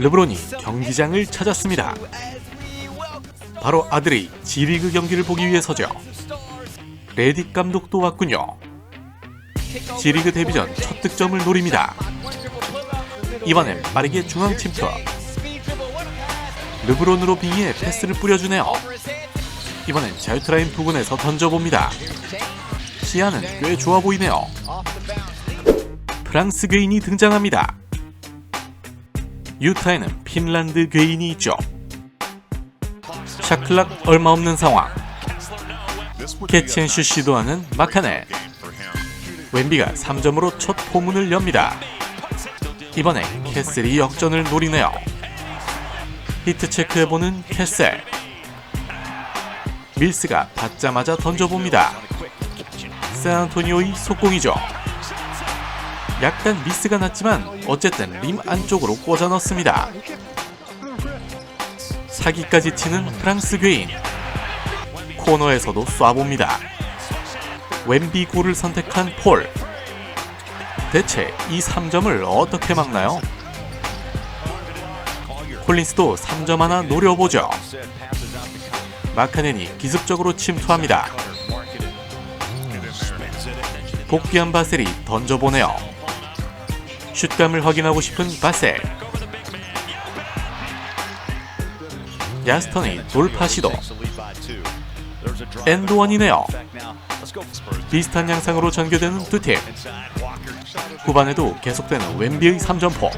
르브론이 경기장을 찾았습니다. 바로 아들이 G리그 경기를 보기 위해서죠. 레딕 감독도 왔군요. G리그 데뷔전 첫 득점을 노립니다. 이번엔 빠르게 중앙 침투. 르브론으로 빙의해 패스를 뿌려주네요. 이번엔 자유트라인 부근에서 던져봅니다. 시야는 꽤 좋아 보이네요. 프랑스 괴인이 등장합니다. 유타에는 핀란드 괴인이 있죠. 샤클락 얼마 없는 상황. 캐치앤슛 시도하는 마카네. 웬비가 3점으로 첫 포문을 엽니다. 이번에 캐슬이 역전을 노리네요. 히트 체크해보는 캐슬. 밀스가 받자마자 던져봅니다. 샌안토니오의 속공이죠. 약간 미스가 났지만 어쨌든 림 안쪽으로 꽂아 넣습니다. 사기까지 치는 프랑스 괴인. 코너에서도 쏴봅니다. 웬비 골을 선택한 폴. 대체 이 3점을 어떻게 막나요? 콜린스도 3점 하나 노려보죠. 마카넨이 기습적으로 침투합니다. 복귀한 바셀이 던져보네요. 슛감을 확인하고 싶은 바셀. 야스턴의 돌파 시도. 엔드원이네요. 비슷한 양상으로 전개되는 두 팀. 후반에도 계속되는 웬비의 3점포.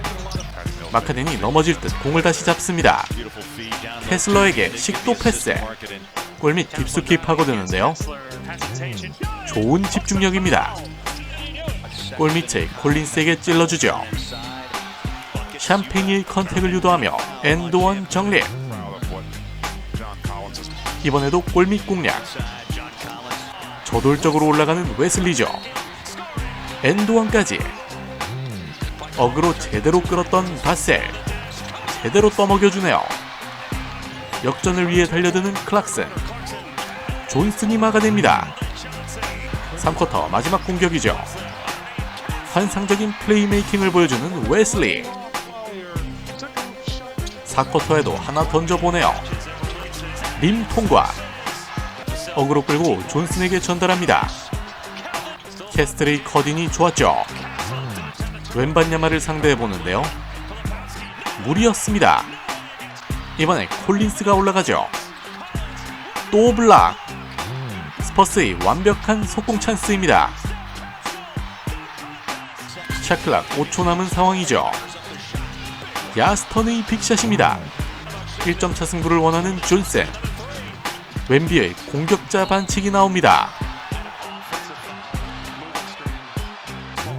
마카넨이 넘어질 듯 공을 다시 잡습니다. 캐슬러에게 식도 패스. 골밑 깊숙이 파고드는데요. 좋은 집중력입니다. 골 밑에 콜린스에게 찔러주죠. 샴페니의 컨택을 유도하며 엔드원 정립. 이번에도 골밑 공략. 저돌적으로 올라가는 웨슬리죠. 엔드원까지. 어그로 제대로 끌었던 바셀. 제대로 떠먹여주네요. 역전을 위해 달려드는 클락슨. 존슨이 막아냅니다. 3쿼터 마지막 공격이죠. 환상적인 플레이메이킹을 보여주는 웨슬리. 4쿼터에도 하나 던져보네요. 림 통과. 어그로 끌고 존슨에게 전달합니다. 캐스트레이 커딘이 좋았죠. 왼반 야마를 상대해보는데요. 무리였습니다. 이번에 콜린스가 올라가죠. 또 블락. 스퍼스의 완벽한 속공 찬스입니다. 샤클락 5초 남은 상황이죠. 야스턴의 빅샷입니다. 1점 차 승부를 원하는 존슨. 웬비의 공격자 반칙이 나옵니다.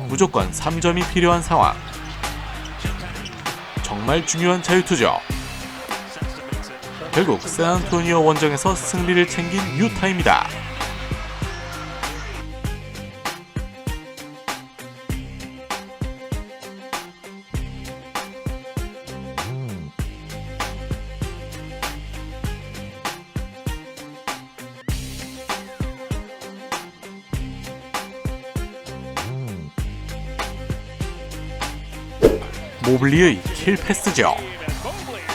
무조건 3점이 필요한 상황. 정말 중요한 자유투죠. 결국 샌안토니오 원정에서 승리를 챙긴 유타입니다. 모블리의 킬 패스죠.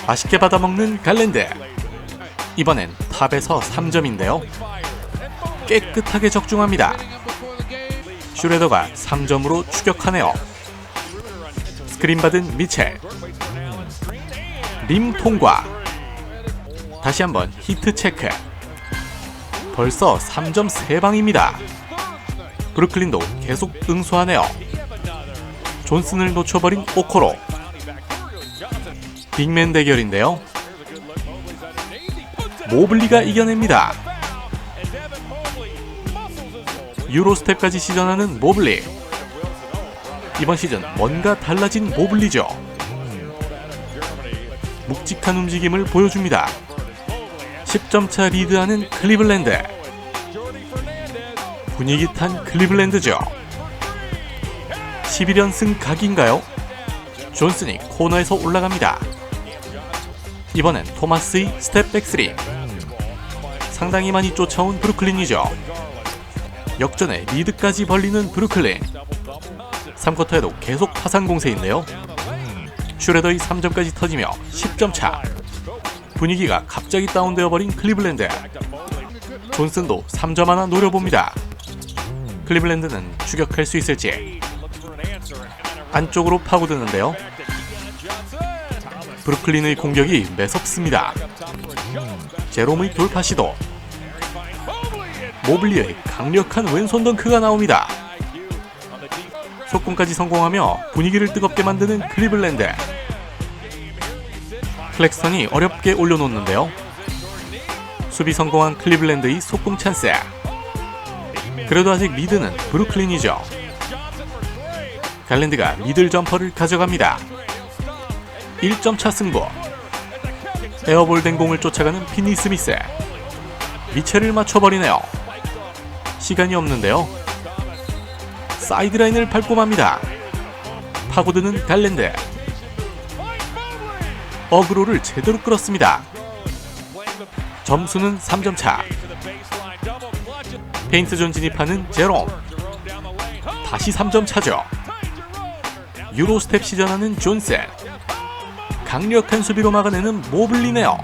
맛있게 받아먹는 갈랜드. 이번엔 탑에서 3점인데요. 깨끗하게 적중합니다. 슈레더가 3점으로 추격하네요. 스크린 받은 미첼. 림 통과. 다시 한번 히트 체크. 벌써 3점 3방입니다. 브루클린도 계속 응수하네요. 존슨을 놓쳐버린 오코로. 빅맨 대결인데요. 모블리가 이겨냅니다. 유로스텝까지 시전하는 모블리. 이번 시즌 뭔가 달라진 모블리죠. 묵직한 움직임을 보여줍니다. 10점차 리드하는 클리블랜드. 분위기 탄 클리블랜드죠. 11연승 각인가요? 존슨이 코너에서 올라갑니다. 이번엔 토마스의 스텝백 3. 상당히 많이 쫓아온 브루클린이죠. 역전에 리드까지 벌리는 브루클린. 3쿼터에도 계속 파상 공세인데요. 슈레더의 3점까지 터지며 10점 차. 분위기가 갑자기 다운되어 버린 클리블랜드. 존슨도 3점 하나 노려봅니다. 클리블랜드는 추격할 수 있을지 안쪽으로 파고드는데요. 브루클린의 공격이 매섭습니다. 제롬의 돌파 시도. 모블리의 강력한 왼손 덩크가 나옵니다. 속공까지 성공하며 분위기를 뜨겁게 만드는 클리블랜드. 클렉스턴이 어렵게 올려놓는데요. 수비 성공한 클리블랜드의 속공 찬스. 그래도 아직 리드는 브루클린이죠. 갈랜드가 미들 점퍼를 가져갑니다. 1점 차 승부. 에어볼 된 공을 쫓아가는 피니 스미스. 미체를 맞춰버리네요. 시간이 없는데요. 사이드라인을 밟고 맙니다. 파고드는 갈랜드. 어그로를 제대로 끌었습니다. 점수는 3점 차. 페인트 존 진입하는 제롬. 다시 3점 차죠. 유로스텝 시전하는 존슨. 강력한 수비로 막아내는 모블리네요.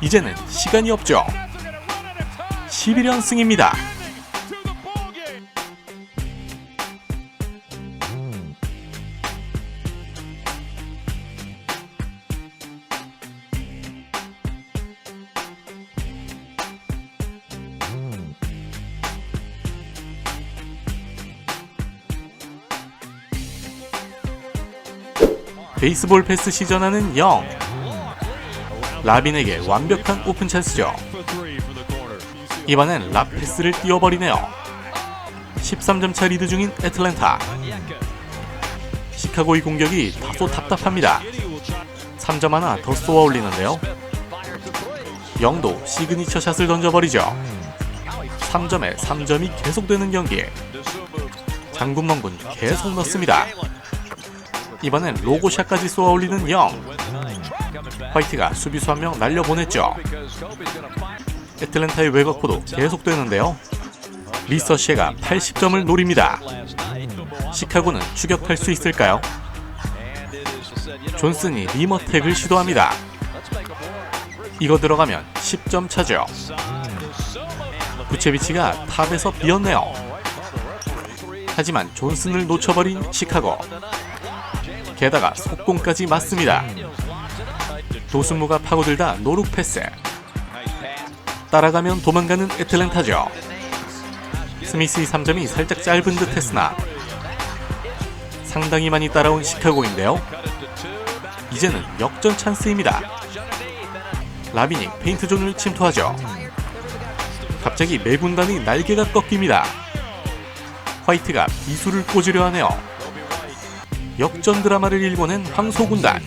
이제는 시간이 없죠. 11연승입니다. 베이스볼 패스 시전하는 영. 라빈에게 완벽한 오픈 찬스죠. 이번엔 랍 패스를 띄워버리네요. 13점 차 리드 중인 애틀랜타. 시카고의 공격이 다소 답답합니다. 3점 하나 더 쏘아 올리는데요. 영도 시그니처 샷을 던져버리죠. 3점에 3점이 계속되는 경기. 장군멍군 계속 넣습니다. 이번엔 로고샷까지 쏘아 올리는 영. 화이트가 수비수 한 명 날려보냈죠. 애틀랜타의 외곽포도 계속되는데요. 리서시가 80점을 노립니다. 시카고는 추격할 수 있을까요? 존슨이 리머택을 시도합니다. 이거 들어가면 10점 차죠. 부체비치가 탑에서 비었네요. 하지만 존슨을 놓쳐버린 시카고. 게다가 속공까지 맞습니다. 도순무가 파고들다 노룩 패스. 따라가면 도망가는 애틀랜타죠. 스미스의 3점이 살짝 짧은 듯 했으나 상당히 많이 따라온 시카고인데요. 이제는 역전 찬스입니다. 라빈이 페인트 존을 침투하죠. 갑자기 매군단의 날개가 꺾입니다. 화이트가 비수를 꽂으려 하네요. 역전 드라마를 일궈낸 황소군단.